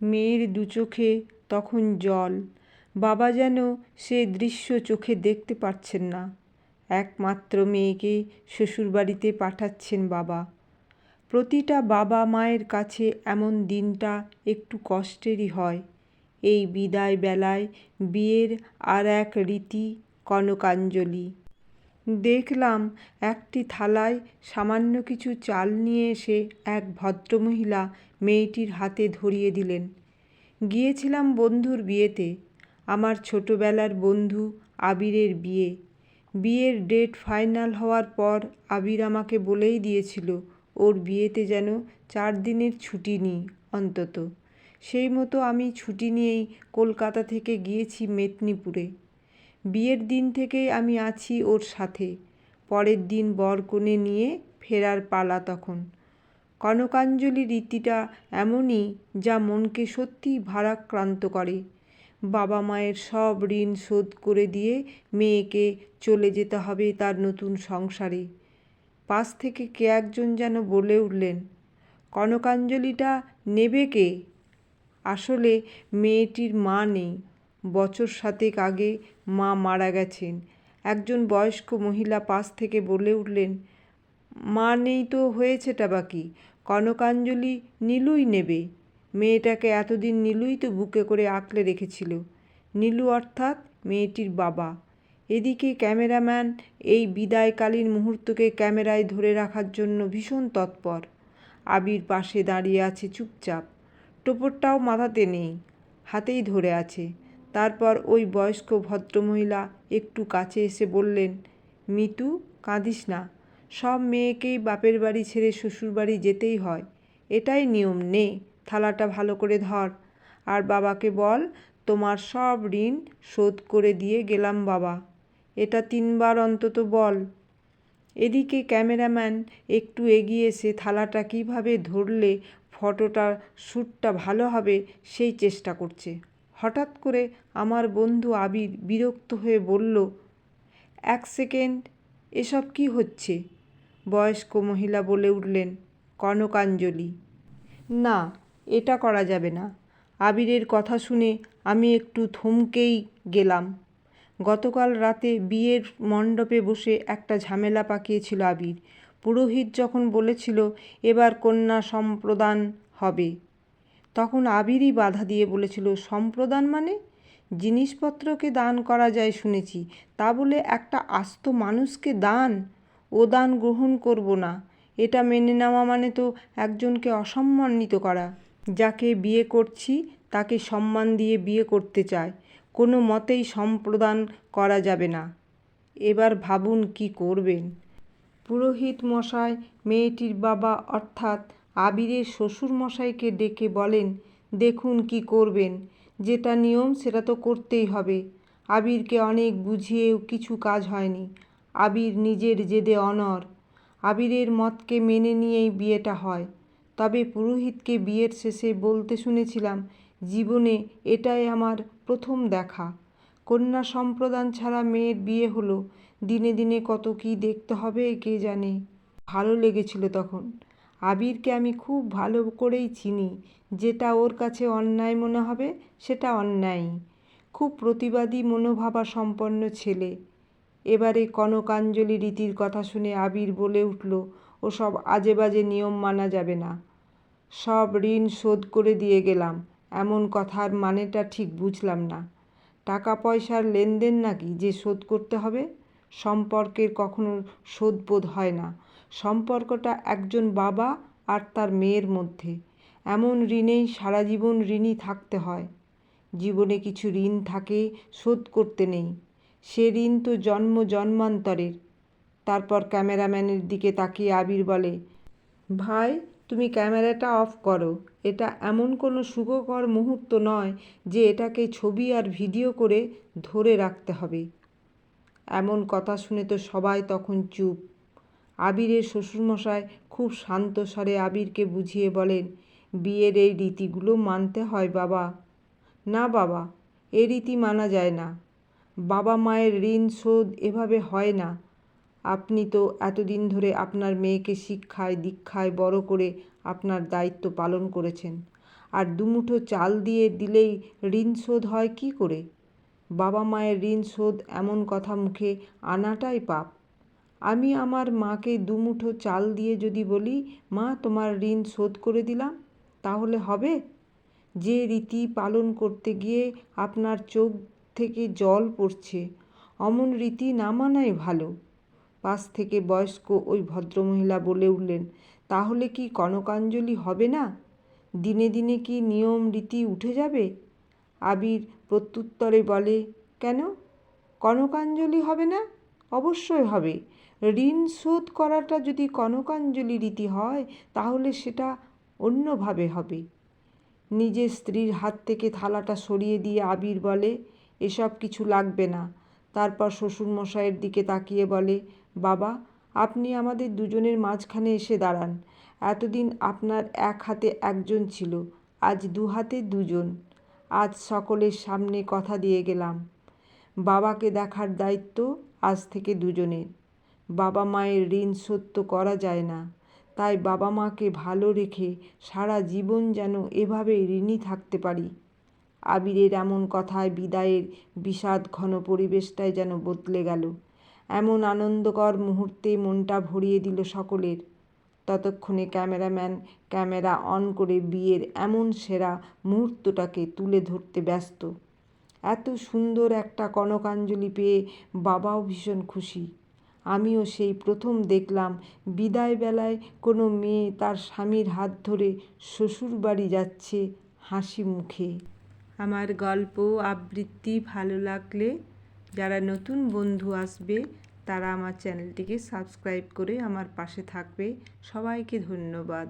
মেয়ের দু চোখে তখন জল। বাবা যেন সে দৃশ্য চোখে দেখতে পাচ্ছেন না। একমাত্র মেয়েকে শ্বশুরবাড়িতে পাঠাচ্ছেন বাবা। প্রতিটা বাবা মায়ের কাছে এমন দিনটা একটু কষ্টেরই হয়। এই বিদায় বেলায় বিয়ের আর এক রীতি কনকাঞ্জলি। দেখলাম একটি থালায় সামান্য কিছু চাল নিয়ে এসে এক ভদ্রমহিলা মেয়েটির হাতে ধরিয়ে দিলেন। গিয়েছিলাম বন্ধুর বিয়েতে। আমার ছোটবেলার বন্ধু আবিরের বিয়ে। বিয়ের ডেট ফাইনাল হওয়ার পর আবির আমাকে বলেই দিয়েছিল, ওর বিয়েতে যেন চার দিনের ছুটি নিই অন্তত। সেই মতো আমি ছুটি নিয়েই কলকাতা থেকে গিয়েছি মেদিনীপুরে। বিয়ের দিন থেকেই আমি আছি ওর সাথে। পরের দিন বর কনে নিয়ে ফেরার পালা তখন। কনকাঞ্জলি রীতিটা এমনই যা মনকে সত্যিই ভারাক্রান্ত করে। বাবা মায়ের সব ঋণ শোধ করে দিয়ে মেয়েকে চলে যেতে হবে তার নতুন সংসারে। পাশ থেকে কে একজন যেন বলে উঠলেন, কনকাঞ্জলিটা নেবে কে? আসলে মেয়েটির মা নেই। বছর সাতেক আগে মা মারা গেছেন। একজন বয়স্ক মহিলা পাশ থেকে বলে উঠলেন, মা নেই তো, হয়েছেটা বাকি কনকাঞ্জলি নীলুই নেবে। মেয়েটাকে এতদিন নীলুই তো বুকে করে আঁকলে রেখেছিল। নীলু অর্থাৎ মেয়েটির বাবা। এদিকে ক্যামেরাম্যান এই বিদায়কালীন মুহূর্তকে ক্যামেরায় ধরে রাখার জন্য ভীষণ তৎপর। আবির পাশে দাঁড়িয়ে আছে চুপচাপ। টোপরটাও মাথাতে নেই, হাতেই ধরে আছে। তারপর ওই বয়স্ক ভদ্রমহিলা একটু কাছে এসে বললেন, মিতু, কাঁদিস না। সব মেয়েকেই বাপের বাড়ি ছেড়ে শ্বশুর বাড়ি যেতেই হয়। এটাই নিয়ম, নে, থালাটা ভালো করে ধর। আর বাবাকে বল, তোমার সব ঋণ শোধ করে দিয়ে গেলাম বাবা। এটা তিনবার অন্তত বল। এদিকে ক্যামেরাম্যান একটু এগিয়ে এসে থালাটা কীভাবে ধরলে ফটোটা শ্যুটটা ভালো হবে সেই চেষ্টা করছে। হঠাৎ করে আমার বন্ধু আবির বিরক্ত হয়ে বলল, এক সেকেন্ড, এসব কি হচ্ছে? বয়স্ক মহিলা বলে উঠলেন, কনকাঞ্জলি। না, এটা করা যাবে না। আবিরের কথা শুনে আমি একটু থমকেই গেলাম। গতকাল রাতে বিয়ের মণ্ডপে বসে একটা ঝামেলা পাকিয়েছিল আবির। পুরোহিত যখন বলেছিল, এবার কন্যা সম্প্রদান হবে। তখন আবিরই বাধা দিয়ে বলেছিল, সম্প্রদান মানে? জিনিসপত্রকে দান করা যায় শুনেছি। তা বলে একটা আস্ত মানুষকে দান? ও দান গ্রহণ করব না। এটা মেনে নেওয়া মানে তো একজনকে অসম্মানিত করা। যাকে বিয়ে করছি, তাকে সম্মান দিয়ে বিয়ে করতে চায়। কোনো মতেই সম্প্রদান করা যাবে না। এবার ভাবুন কি করবেন? পুরোহিত মশাই মেয়েটির বাবা অর্থাৎ আবিরের শ্বশুর মশাইকে ডেকে বলেন, দেখুন কি করবেন। যেটা নিয়ম, সেটা তো করতেই হবে। আবিরকে অনেক বুঝিয়েও কিছু কাজ হয়নি। আবির নিজের জেদে অনর। আবিরের মতকে মেনে নিয়েই বিয়েটা হয়। তবে পুরোহিতকে বিয়ের শেষে বলতে শুনেছিলাম, জীবনে এটাই আমার প্রথম দেখা। কন্যা সম্প্রদান ছাড়া মেয়ের বিয়ে হলো। দিনে দিনে কত কী দেখতে হবে কে জানে। ভালো লেগেছিল তখন। আবিরকে আমি খুব ভালো করেই চিনি। যেটা ওর কাছে অন্যায় মনে হবে, সেটা অন্যায়ই খুব প্রতিবাদী মনোভাবা সম্পন্ন ছেলে। এবারে কনকাঞ্জলি রীতির কথা শুনে আবির বলে উঠল, ওসব আজে বাজে নিয়ম মানা যাবে না। সব ঋণ শোধ করে দিয়ে গেলাম। এমন কথার মানেটা ঠিক বুঝলাম না। টাকা পয়সার লেনদেন নাকি যে শোধ করতে হবে? সম্পর্কের কখনো শোধবোধ হয় না। সম্পর্কটা একজন বাবা আর তার মেয়ের মধ্যে। এমন ঋণেই সারা জীবন ঋণী থাকতে হয়। জীবনে কিছু ঋণ থাকে, শোধ করতে নেই। সে ঋণ তো জন্ম জন্মান্তরের। তারপর ক্যামেরাম্যানের দিকে তাকিয়ে আবির বলে, ভাই, তুমি ক্যামেরাটা অফ করো। এটা এমন কোনো সুখকর মুহূর্ত নয় যে এটাকে ছবি আর ভিডিও করে ধরে রাখতে হবে। এমন কথা শুনে তো সবাই তখন চুপ। আবিরের শ্বশুরমশাই খুব শান্ত স্বরে আবিরকে বুঝিয়ে বলেন, বিয়ের এই রীতিগুলো মানতে হয় বাবা? না বাবা, এ রীতি মানা যায় না। বাবা মায়ের ঋণ শোধ এভাবে হয় না। আপনি তো এতদিন ধরে আপনার মেয়েকে শিক্ষায়, দীক্ষায় বড় করে আপনার দায়িত্ব পালন করেছেন। আর দুমুঠো চাল দিয়ে দিলেই ঋণ শোধ হয় কী করে? বাবা মায়ের ঋণ শোধ এমন কথা মুখে আনাটাই পাপ। আমি আমার মাকে দুমুঠো চাল দিয়ে যদি বলি, মা, তোমার ঋণ শোধ করে দিলাম, তাহলে হবে? যে রীতি পালন করতে গিয়ে আপনার চোখ থেকে জল পড়ছে, অমন রীতি না মানাই ভালো। পাশ থেকে বয়স্ক ওই ভদ্রমহিলা বলে উঠলেন, তাহলে কি কনকাঞ্জলি হবে না? দিনে দিনে কি নিয়ম রীতি উঠে যাবে? আবির প্রত্যুত্তরে বলে, কেন? কনকাঞ্জলি হবে না? অবশ্যই হবে। ঋণ শোধ করাটা যদি কনকাঞ্জলি রীতি হয়, তাহলে সেটা অন্যভাবে হবে। নিজের স্ত্রীর হাত থেকে থালাটা সরিয়ে দিয়ে আবির বলে, এসব কিছু লাগবে না। তারপর শ্বশুরমশাইয়ের দিকে তাকিয়ে বলে, বাবা, আপনি আমাদের দুজনের মাঝখানে এসে দাঁড়ান। এতদিন আপনার এক হাতে একজন ছিল, আজ দু হাতে দুজন। আজ সকলের সামনে কথা দিয়ে গেলাম। বাবাকে দেখার দায়িত্ব আজ থেকে দুজনের। বাবা মায়ের ঋণ তো করা যায় না। তাই বাবা মাকে ভালো রেখে সারা জীবন যেন এভাবে ঋণী থাকতে পারি। আবিরের এমন কথায় বিদায়ের বিষাদ ঘন পরিবেশটাই যেন বদলে গেল। এমন আনন্দকর মুহূর্তে মনটা ভরিয়ে দিল সকলের। ততক্ষণে ক্যামেরাম্যান ক্যামেরা অন করে বিয়ের এমন সেরা মুহূর্তটাকে তুলে ধরতে ব্যস্ত। এত সুন্দর একটা কনকাঞ্জলি পেয়ে বাবাও ভীষণ খুশি। আমিও সেই প্রথম দেখলাম বিদায় বেলায় কোনো মেয়ে তার স্বামীর হাত ধরে শ্বশুর বাড়ি যাচ্ছে হাসি মুখে। আমার গল্প আবৃত্তি ভালো লাগলে যারা নতুন বন্ধু আসবে তারা আমার চ্যানেলটিকে সাবস্ক্রাইব করে আমার পাশে থাকবে। সবাইকে ধন্যবাদ।